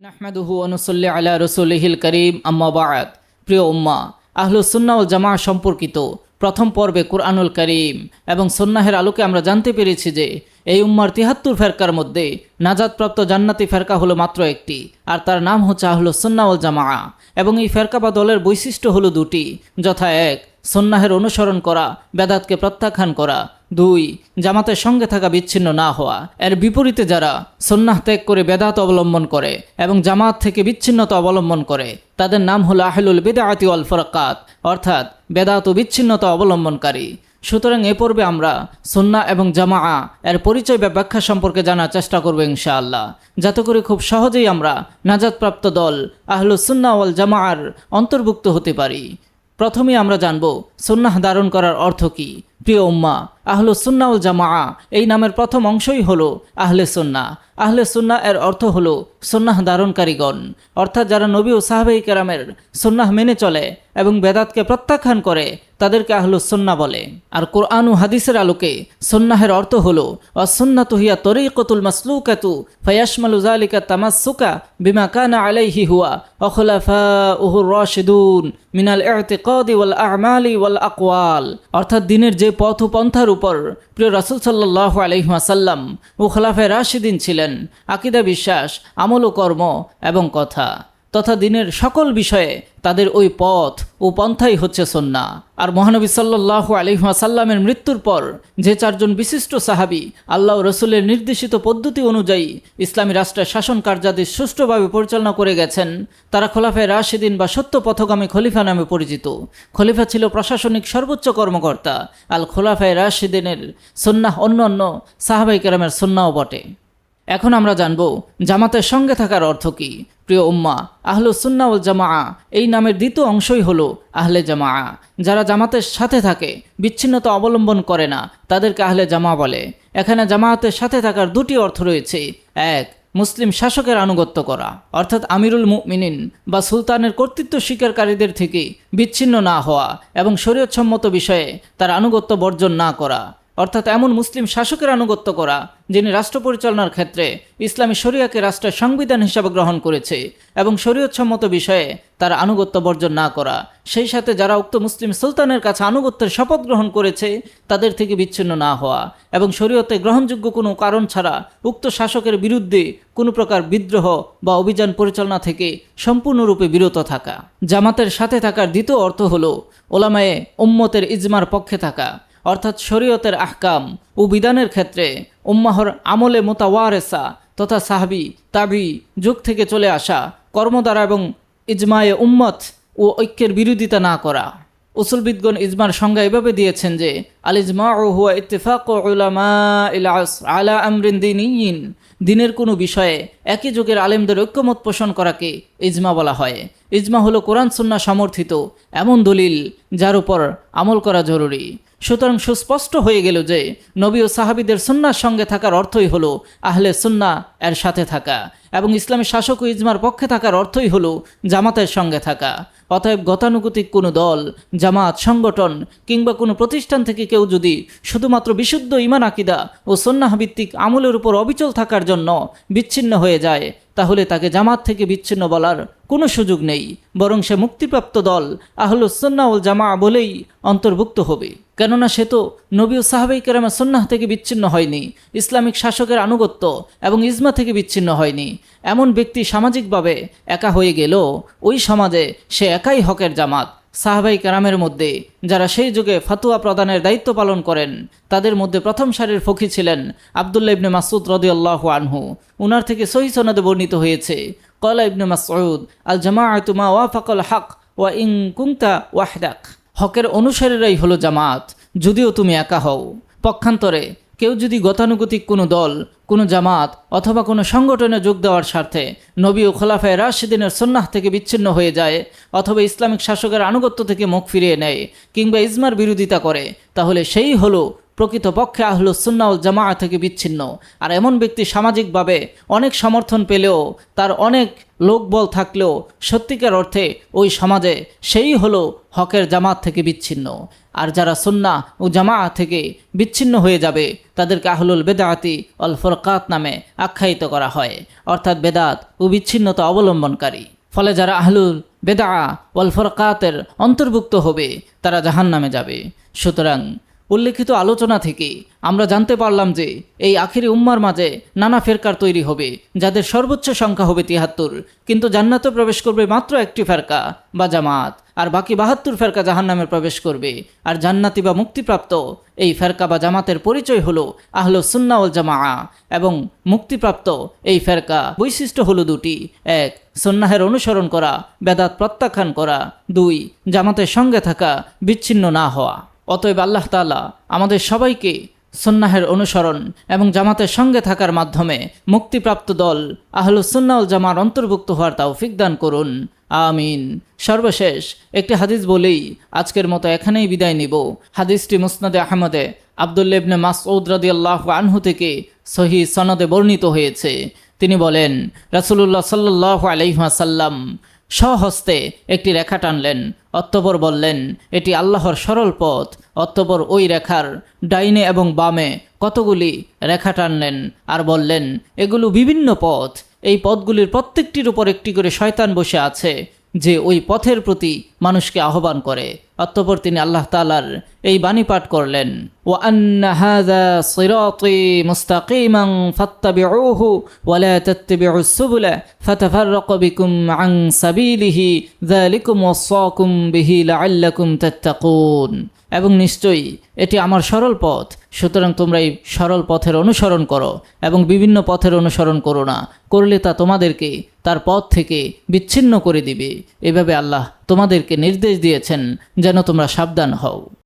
নাহমাদুহু অনুসল্লি আলা রসুলহিল করিম, আম্মা বায়াত প্রিয় উম্মা আহলুসুন্না ও জামা সম্পর্কিত প্রথম পর্বে কুরআনুল করিম এবং সন্ন্যাহের আলোকে আমরা জানতে পেরেছি যে এই উম্মার তিহাত্তর ফেরকার মধ্যে নাজাদপ্রাপ্ত জান্নাতি ফেরকা হলো মাত্র একটি, আর তার নাম হচ্ছে আহলুসুন্না ওল জামা এবং এই ফেরকা বা দলের বৈশিষ্ট্য হলো দুটি, যথা এক সন্ন্যাহের অনুসরণ করা, বেদাতকে প্রত্যাখ্যান করা দুই, জামাতের সঙ্গে থাকা বিচ্ছিন্ন না হওয়া। এর বিপরীতে যারা সন্ন্যাহ ত্যাগ করে বেদাত অবলম্বন করে এবং জামাত থেকে বিচ্ছিন্নতা অবলম্বন করে, তাদের নাম হলো আহলুল বেদায়াতি অল ফরকাত, অর্থাৎ বেদাত ও বিচ্ছিন্নতা অবলম্বনকারী। সুতরাং এ পর্বে আমরা সন্না এবং জামা এর পরিচয় বা ব্যাখ্যা সম্পর্কে জানার চেষ্টা করব ইনশাআল্লাহ। যাতে করে খুব সহজেই আমরা নাজাদপ্রাপ্ত দল আহলুসুন্না ওয়াল জামাআর অন্তর্ভুক্ত হতে পারি। প্রথমেই আমরা জানব সুন্নাহ ধারণ করার অর্থ কী? প্রিয় উম্মা আহলে সুন্নাউল জামা এই নামের প্রথম অংশই হলো আহলে সুন্না আহলে সুন্না এর অর্থ হলো সুন্নাহ ধারণকারীগণ। অর্থাৎ যারা নবী ও সাহাবাই কেরামের সুন্নাহ মেনে চলে এবং বেদাতকে প্রত্যাখ্যান করে, তাদেরকে আহলু সুন্না বলে। আর কোরআন ও হাদিসের আলোকে সুন্নাহের অর্থ হলো, অসুন্নাতু হিয়া তরিকতুল মাসলুকাতু, ফায়াশমালু যালিকা তামাসসুকা বিমা কানা আলাইহি হুয়া অখলাফাউহুর রাশিদুন মিনাল ইতিকাদি ওয়াল আমালি ওয়াল আকওয়াল। অর্থাৎ দিনের যে পথ ও পন্থার উপর প্রিয় রাসুল সাল্লাহ আলাইহি ওয়াসাল্লাম ও খলাফে রাশিদিন ছিলেন। আকিদা, বিশ্বাস, আমল ও কর্ম এবং কথা। তথা দিনের সকল বিষয়ে তাদের ওই পথ ও পন্থাই হচ্ছে সন্না আর মহানবী সাল্লাহ আলহাসাল্লামের মৃত্যুর পর যে চারজন বিশিষ্ট সাহাবি আল্লাহ রসুলের নির্দেশিত পদ্ধতি অনুযায়ী ইসলামী রাষ্ট্রের শাসন কার্যাদেশ সুষ্ঠুভাবে পরিচালনা করে গেছেন, তারা খোলাফায় রাশিদিন বা সত্য পথগামী খলিফা নামে পরিচিত। খলিফা ছিল প্রশাসনিক সর্বোচ্চ কর্মকর্তা। আল খোলাফায় রাশিদিনের সন্ন্যাহ অন্য অন্য সাহাবাই কেরামের সন্ন্যাও বটে। এখন আমরা জানব, জামাতের সঙ্গে থাকার অর্থ কী। প্রিয় উম্মা, আহলু সুন্নাউল জামা এই নামের দ্বিতীয় অংশই হলো আহলে জামা যারা জামাতের সাথে থাকে, বিচ্ছিন্নতা অবলম্বন করে না, তাদেরকে আহলে জামা বলে। এখানে জামায়াতের সাথে থাকার দুটি অর্থ রয়েছে। এক, মুসলিম শাসকের আনুগত্য করা, অর্থাৎ আমিরুল মুমিনিন বা সুলতানের কর্তৃত্ব স্বীকারকারীদের থেকে বিচ্ছিন্ন না হওয়া এবং শরীয়তসম্মত বিষয়ে তার আনুগত্য বর্জন না করা। অর্থাৎ এমন মুসলিম শাসকের আনুগত্য করা, যিনি রাষ্ট্র পরিচালনার ক্ষেত্রে ইসলামী শরিয়াকে রাষ্ট্রের সংবিধান হিসাবে গ্রহণ করেছে এবং শরীয়তসম্মত বিষয়ে তার আনুগত্য বর্জন না করা। সেই সাথে যারা উক্ত মুসলিম সুলতানের কাছে আনুগত্যের শপথ গ্রহণ করেছে, তাদের থেকে বিচ্ছিন্ন না হওয়া এবং শরীয়তে গ্রহণযোগ্য কোনো কারণ ছাড়া উক্ত শাসকের বিরুদ্ধে কোনো প্রকার বিদ্রোহ বা অভিযান পরিচালনা থেকে সম্পূর্ণরূপে বিরত থাকা। জামাতের সাথে থাকার দ্বিতীয় অর্থ হল ওলামায়ে উম্মতের ইজমার পক্ষে থাকা। অর্থাৎ শরীয়তের আহকাম ও বিধানের ক্ষেত্রে উম্মাহর আমলে মোতাওয়ারেসা তথা সাহাবি, তাবি যুগ থেকে চলে আসা কর্মদ্বারা এবং ইজমায়ে উম্মত ও ঐক্যের বিরোধিতা না করা। উসুলবিদগণ ইজমার সংজ্ঞা এভাবে দিয়েছেন যে, আল ইজমা ও হুয়া ইত্তেফাক আলা দিনের কোনো বিষয়ে একই যুগের আলেমদের ঐক্যমত পোষণ করাকে ইজমা বলা হয়। ইজমা হলো কোরআন, সুন্না সমর্থিত এমন দলিল যার উপর আমল করা জরুরি। সুতরাং সুস্পষ্ট হয়ে গেল যে নবী ও সাহাবিদের সুন্নার সঙ্গে থাকার অর্থই হলো আহলে সুন্না এর সাথে থাকা এবং ইসলামী শাসক ও ইজমার পক্ষে থাকার অর্থই হলো জামাতের সঙ্গে থাকা। অতএব গতানুগতিক কোনো দল, জামাত, সংগঠন কিংবা কোনো প্রতিষ্ঠান থেকে কেউ যদি শুধুমাত্র বিশুদ্ধ ইমান আকিদা ও সন্ন্যাহভিত্তিক আমলের উপর অবিচল থাকার জন্য বিচ্ছিন্ন হয়ে যায় তাহলে তাকে জামাত থেকে বিচ্ছিন্ন বলার কোনো সুযোগ নেই, বরং সে মুক্তিপ্রাপ্ত দল আহলুসন্নাউল জামা বলেই অন্তর্ভুক্ত হবে। কেননা সে তো নবী ও সাহাবাই কেরামা সন্ন্যাহ থেকে বিচ্ছিন্ন হয়নি, ইসলামিক শাসকের আনুগত্য এবং ইজমা থেকে বিচ্ছিন্ন হয়নি। এমন ব্যক্তি সামাজিকভাবে একা হয়ে গেল ওই সমাজে সে একাই হকের জামাত। সাহাবাই কেরামের মধ্যে, যারা সেই যুগে ফাতুয়া প্রদানের দায়িত্ব পালন করেন, তাদের মধ্যে প্রথম সারির ফকি ছিলেন আবদুল্লা ইবনে মাসুদ রদিউল্লাহ আনহু। উনার থেকে সহি সনদে বর্ণিত হয়েছে কলা ইবনে মাসউদ আল জামা আয়তুমা ওয়াফাকল হক ওয়া ইং কুংতা ওয়াহদাক। হকের অনুসারীরাই হলো জামাত, যদিও তুমি একা হও। পক্ষান্তরে কেউ যদি গতানুগতিক কোনো দল, কোনো জামাত অথবা কোনো সংগঠনে যোগ দেওয়ার স্বার্থে নবী ও খোলাফায় রাশিদিনের সন্ন্যাহ থেকে বিচ্ছিন্ন হয়ে যায় অথবা ইসলামিক শাসকের আনুগত্য থেকে মুখ ফিরিয়ে নেয় কিংবা ইজমার বিরোধিতা করে, তাহলে সেই হলো প্রকৃতপক্ষে আহলুসুন্নাউল জামা থেকে বিচ্ছিন্ন। আর এমন ব্যক্তি সামাজিকভাবে অনেক সমর্থন পেলেও, তার অনেক লোকবল থাকলেও, সত্যিকার অর্থে ওই সমাজে সেই হলো হকের জামাত থেকে বিচ্ছিন্ন। আর যারা সুন্না ও জামা থেকে বিচ্ছিন্ন হয়ে যাবে, তাদেরকে আহলুল বেদাতি অল ফরকাত নামে আখ্যায়িত করা হয়। অর্থাৎ বেদাত ও বিচ্ছিন্নতা অবলম্বনকারী। ফলে যারা আহলুল বেদা ওয়াল ফরকাতের অন্তর্ভুক্ত হবে, তারা জাহান নামে যাবে। সুতরাং উল্লেখিত আলোচনা থেকে আমরা জানতে পারলাম যে এই আখিরি উম্মার মাঝে নানা ফেরকার তৈরি হবে, যাদের সর্বোচ্চ সংখ্যা হবে তিয়াত্তর কিন্তু জান্নাতে প্রবেশ করবে মাত্র একটি ফেরকা, বা জামাত, আর বাকি বাহাত্তর ফেরকা জাহান্নামে প্রবেশ করবে, আর জান্নাতি বা মুক্তিপ্রাপ্ত এই ফেরকা বা জামাতের পরিচয় হলো আহলো সুন্নাউল জামা এবং মুক্তিপ্রাপ্ত এই ফেরকা বৈশিষ্ট্য হলো দুটি, এক সন্ন্যাহের অনুসরণ করা, বেদাত প্রত্যাখ্যান করা, দুই, জামাতের সঙ্গে থাকা, বিচ্ছিন্ন না হওয়া। অতএব আল্লাহ তালা আমাদের সবাইকে সন্ন্যাহের অনুসরণ এবং জামাতের সঙ্গে থাকার মাধ্যমে মুক্তিপ্রাপ্ত দল আহলুসুন্নাউল জামার অন্তর্ভুক্ত হওয়ার তৌফিক দান করুন। আমিন। সর্বশেষ একটি হাদিস বলেই আজকের মতো এখানেই বিদায় নিব। হাদিসটি মুসনাদে আহমদে আবদুল্লেবনে মাসউদ রাদিয়াল্লাহ আনহু থেকে সহি সনদে বর্ণিত হয়েছে। তিনি বলেন, রাসুলুল্লাহ সাল্লাহ আলাইহাসাল্লাম স্বহস্তে একটি রেখা টানলেন। অত্তবর বললেন, এটি আল্লাহর সরল পথ। অত্তবর ওই রেখার ডাইনে এবং বামে কতগুলি রেখা টানলেন আর বললেন, এগুলো বিভিন্ন পথ। এই পথগুলির প্রত্যেকটির উপর একটি করে শয়তান বসে আছে। যে ওই পথের প্রতি মানুষকে আহ্বান করে। অতঃপর তিনি আল্লাহ তালার এই বাণী পাঠ করলেন ও আন্না সিরাতি মুস্তাকিমাং ফাত্তাবিউহু ওয়ালা তাত্তাবিউ সুবুলা ফাতাফাররাকু বিকুম সাবিলিহি বিহি এবং নিশ্চয়ই এটি আমার সরল পথ। সুতরাং তোমরা এই সরল পথের অনুসরণ করো এবং বিভিন্ন পথের অনুসরণ করো না। করলে তা তোমাদেরকে তার পথ থেকে বিচ্ছিন্ন করে দিবে। এভাবে আল্লাহ তোমাদেরকে নির্দেশ দিয়েছেন যেন তোমরা সাবধান হও।